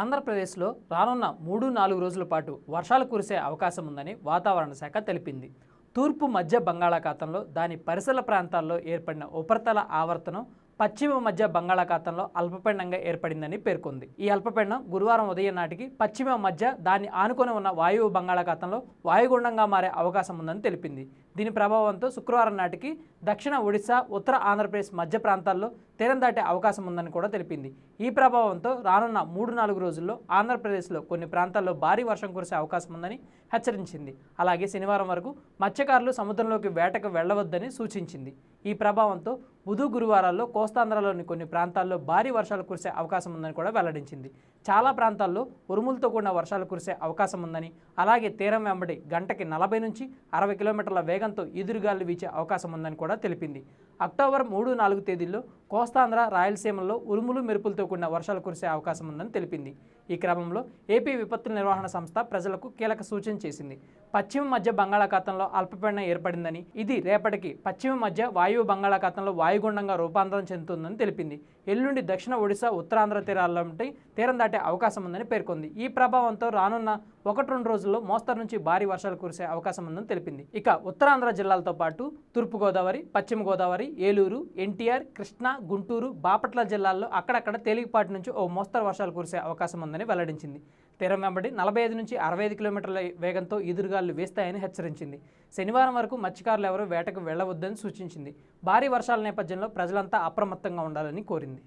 ఆంధ్రప్రదేశ్లో రానున్న మూడు నాలుగు రోజుల పాటు వర్షాలు కురిసే అవకాశం ఉందని వాతావరణ శాఖ తెలిపింది. తూర్పు మధ్య బంగాళాఖాతంలో దాని పరిసర ప్రాంతాల్లో ఏర్పడిన ఉపరితల ఆవర్తనం పశ్చిమ మధ్య బంగాళాఖాతంలో అల్పపీడనంగా ఏర్పడిందని పేర్కొంది. ఈ అల్పపీడనం గురువారం ఉదయం నాటికి పశ్చిమ మధ్య దాన్ని ఆనుకొని ఉన్న వాయువు బంగాళాఖాతంలో వాయుగుండంగా మారే అవకాశం ఉందని తెలిపింది. దీని ప్రభావంతో శుక్రవారం నాటికి దక్షిణ ఒడిశా ఉత్తర ఆంధ్రప్రదేశ్ మధ్య ప్రాంతాల్లో తీరం దాటే అవకాశం ఉందని కూడా తెలిపింది. ఈ ప్రభావంతో రానున్న మూడు నాలుగు రోజుల్లో ఆంధ్రప్రదేశ్లో కొన్ని ప్రాంతాల్లో భారీ వర్షం కురిసే అవకాశం ఉందని హెచ్చరించింది. అలాగే శనివారం వరకు మత్స్యకారులు సముద్రంలోకి వేటకు వెళ్ళవద్దని సూచించింది. ఈ ప్రభావంతో బుధు గురువారాల్లో కోస్తాంధ్రలోని కొన్ని ప్రాంతాల్లో భారీ వర్షాలు కురిసే అవకాశం ఉందని కూడా వెల్లడించింది. చాలా ప్రాంతాల్లో ఉరుములతో కూడిన వర్షాలు కురిసే అవకాశం ఉందని అలాగే తీరం వెంబడి గంటకి నలభై నుంచి అరవై కిలోమీటర్ల వేగంతో ఎదురుగాలు వీచే అవకాశం ఉందని కూడా తెలిపింది. అక్టోబర్ మూడు నాలుగు తేదీల్లో కోస్తాంధ్ర రాయలసీమల్లో ఉరుములు మెరుపులతో కూడిన వర్షాలు కురిసే అవకాశం ఉందని తెలిపింది. ఈ క్రమంలో ఏపీ విపత్తుల నిర్వహణ సంస్థ ప్రజలకు కీలక సూచన చేసింది. పశ్చిమ మధ్య బంగాళాఖాతంలో అల్పపీడనం ఏర్పడిందని ఇది రేపటికి పశ్చిమ మధ్య వాయువు బంగాళాఖాతంలో వాయుగుండంగా రూపాంతరం చెందుతుందని తెలిపింది. ఎల్లుండి దక్షిణ ఒడిశా ఉత్తరాంధ్ర తీరాల్లో ఉంటే తీరం దాటే అవకాశం ఉందని పేర్కొంది. ఈ ప్రభావంతో రానున్న ఒకటి రెండు రోజుల్లో మోస్తరు నుంచి భారీ వర్షాలు కురిసే అవకాశం ఉందని తెలిపింది. ఇక ఉత్తరాంధ్ర జిల్లాలతో పాటు తూర్పుగోదావరి పశ్చిమ గోదావరి ఏలూరు ఎన్టీఆర్ కృష్ణా గుంటూరు బాపట్ల జిల్లాల్లో అక్కడక్కడ తేలికపాటి నుంచి ఓ మోస్తరు వర్షాలు కురిసే అవకాశం ఉందని వెల్లడించింది. తీరం వెంబడి నలభై ఐదు నుంచి అరవై ఐదు కిలోమీటర్ల వేగంతో ఎదురుగాలు వేస్తాయని హెచ్చరించింది. శనివారం వరకు మత్స్యకారులు ఎవరూ వేటకు వెళ్ళవద్దని సూచించింది. భారీ వర్షాల నేపథ్యంలో ప్రజలంతా అప్రమత్తంగా ఉండాలని కోరింది.